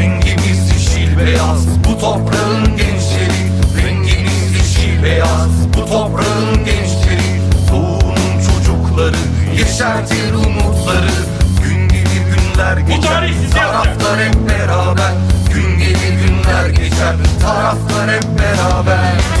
Rengimiz yeşil beyaz bu toprağın gençleri. Rengimiz yeşil beyaz bu toprağın gençleri. Doğunun çocukları yeşertir umutları. Gün gibi günler geçer taraflar hep beraber. Gün gibi günler geçer taraflar hep beraber.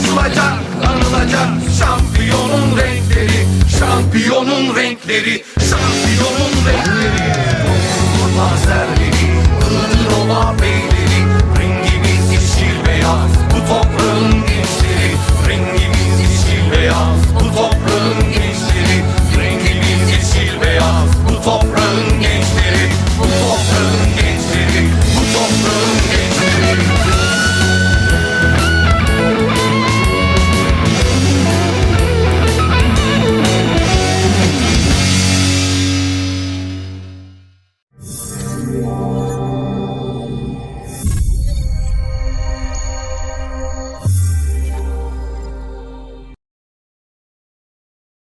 Coşulacak, anılacak. Şampiyonun renkleri, şampiyonun renkleri